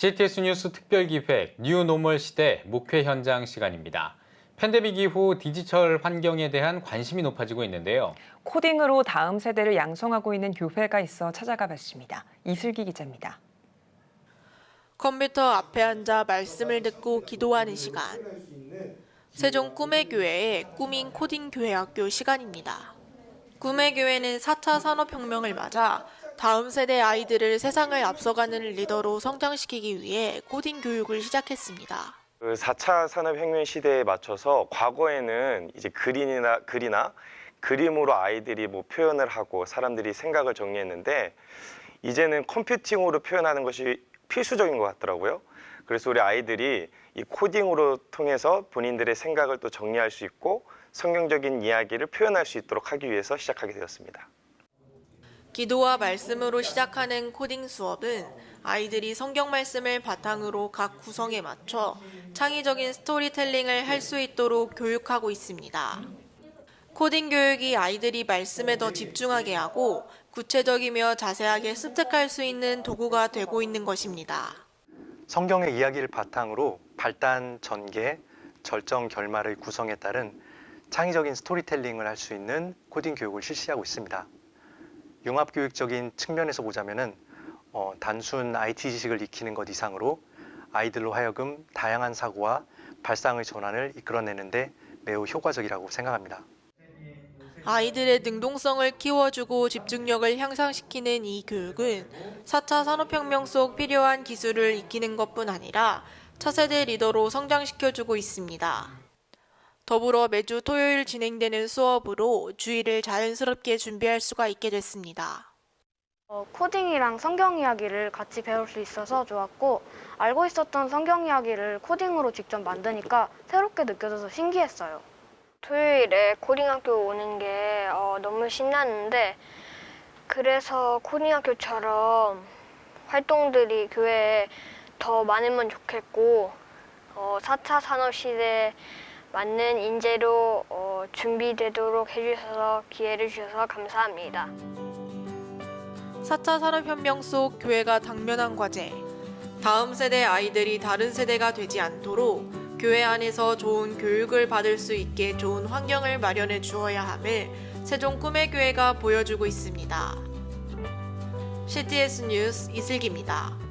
CTS 뉴스 특별기획 뉴노멀 시대 목회 현장 시간입니다. 팬데믹 이후 디지털 환경에 대한 관심이 높아지고 있는데요. 코딩으로 다음 세대를 양성하고 있는 교회가 있어 찾아가 봤습니다. 이슬기 기자입니다. 컴퓨터 앞에 앉아 말씀을 듣고 기도하는 시간. 세종 꿈의 교회의 꿈인 코딩 교회 학교 시간입니다. 꿈의 교회는 4차 산업혁명을 맞아 다음 세대 아이들을 세상을 앞서가는 리더로 성장시키기 위해 코딩 교육을 시작했습니다. 그 4차 산업혁명 시대에 맞춰서 과거에는 이제 글이나 글이나 그림으로 아이들이 뭐 표현을 하고 사람들이 생각을 정리했는데 이제는 컴퓨팅으로 표현하는 것이 필수적인 것 같더라고요. 그래서 우리 아이들이 이 코딩으로 통해서 본인들의 생각을 또 정리할 수 있고 성경적인 이야기를 표현할 수 있도록 하기 위해서 시작하게 되었습니다. 기도와 말씀으로 시작하는 코딩 수업은 아이들이 성경 말씀을 바탕으로 각 구성에 맞춰 창의적인 스토리텔링을 할 수 있도록 교육하고 있습니다. 코딩 교육이 아이들이 말씀에 더 집중하게 하고 구체적이며 자세하게 습득할 수 있는 도구가 되고 있는 것입니다. 성경의 이야기를 바탕으로 발단, 전개, 절정, 결말을 구성에 따른 창의적인 스토리텔링을 할 수 있는 코딩 교육을 실시하고 있습니다. 융합교육적인 측면에서 보자면은 어, 단순 IT 지식을 익히는 것 이상으로 아이들로 하여금 다양한 사고와 발상의 전환을 이끌어내는데 매우 효과적이라고 생각합니다. 아이들의 능동성을 키워주고 집중력을 향상시키는 이 교육은 4차 산업혁명 속 필요한 기술을 익히는 것뿐 아니라 차세대 리더로 성장시켜주고 있습니다. 더불어 매주 토요일 진행되는 수업으로 주의를 자연스럽게 준비할 수가 있게 됐습니다. 어, 코딩이랑 성경 이야기를 같이 배울 수 있어서 좋았고 알고 있었던 성경 이야기를 코딩으로 직접 만드니까 새롭게 느껴져서 신기했어요. 토요일에 코딩 학교 오는 게 어, 너무 신났는데 그래서 코딩 학교처럼 활동들이 교회에 더 많으면 좋겠고 어, 4차 산업 시대에 맞는 인재로 어, 준비되도록 해주셔서 기회를 주셔서 감사합니다. 4차 산업혁명 속 교회가 당면한 과제. 다음 세대 아이들이 다른 세대가 되지 않도록 교회 안에서 좋은 교육을 받을 수 있게 좋은 환경을 마련해 주어야 함을 세종 꿈의 교회가 보여주고 있습니다. CTS 뉴스 이슬기입니다.